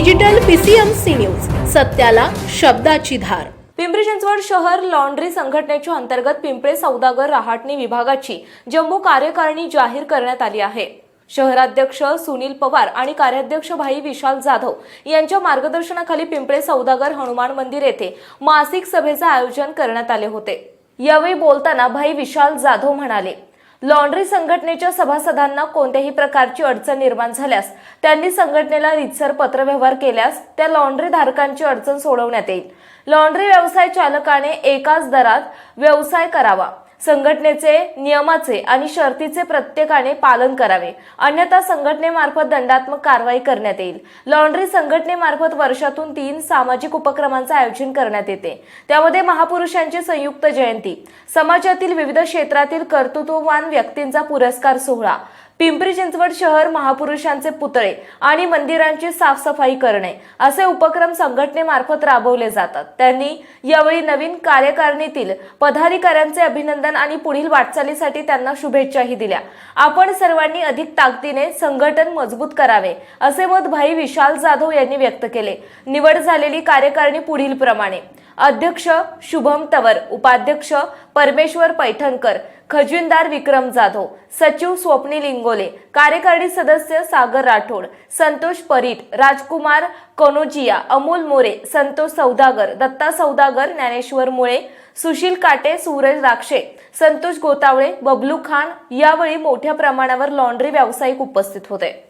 Digital PCMC news सत्याला शब्दाची धार. पिंपरी चिंचवड शहर laundry संघटनेच्या अंतर्गत पिंपळे सौदागर रहाटणी विभागाची जम्मू कार्यकारिणी जाहीर करण्यात आली आहे. शहराध्यक्ष सुनील पवार आणि कार्याध्यक्ष भाई विशाल जाधव यांच्या मार्गदर्शनाखाली पिंपळे सौदागर हनुमान मंदिर येथे मासिक सभेचे आयोजन करण्यात आले होते. यावेळी बोलताना भाई विशाल जाधव म्हणाले लॉन्ड्री संघटनेच्या सभासदांना कोणत्याही प्रकारची अडचण निर्माण झाल्यास त्यांनी संघटनेला रितसर पत्रव्यवहार केल्यास त्या लॉन्ड्री धारकांची अडचण सोडवण्यात येईल. लॉन्ड्री व्यवसाय चालकाने एकाच दरात व्यवसाय करावा. संघटनेचे नियमाचे आणि शर्तीचे प्रत्येकाने पालन करावे. अन्यथा संघटनेमार्फत दंडात्मक कारवाई करण्यात येईल. लॉन्ड्री संघटनेमार्फत वर्षातून तीन सामाजिक उपक्रमांचे आयोजन करण्यात येते. त्यामध्ये महापुरुषांची संयुक्त जयंती समाजातील विविध क्षेत्रातील कर्तृत्ववान व्यक्तींचा पुरस्कार सोहळा पिंपरी चिंचवड शहर महापुरुषांचे पुतळे आणि मंदिरांची साफसफाई करणे असे उपक्रम संघटनेमार्फत राबवले जातात. त्यांनी यावेळी नवीन कार्यकारिणीतील पदाधिकाऱ्यांचे अभिनंदन आणि पुढील वाटचालीसाठी त्यांना शुभेच्छाही दिल्या. आपण सर्वांनी अधिक ताकदीने संघटन मजबूत करावे असे मत भाई विशाल जाधव यांनी व्यक्त केले. निवड झालेली कार्यकारिणी पुढील प्रमाणे अध्यक्ष शुभम तवर उपाध्यक्ष परमेश्वर पैठणकर खजिनदार विक्रम जाधव सचिव स्वप्नी लिंगोले कार्यकारिणी सदस्य सागर राठोड संतोष परीट राजकुमार कनोजिया अमोल मोरे संतोष सौदागर दत्ता सौदागर ज्ञानेश्वर मुळे सुशील काटे सूरज राक्षे संतोष गोतावळे बबलू खान यावेळी मोठ्या प्रमाणावर लॉन्ड्री व्यावसायिक उपस्थित होते.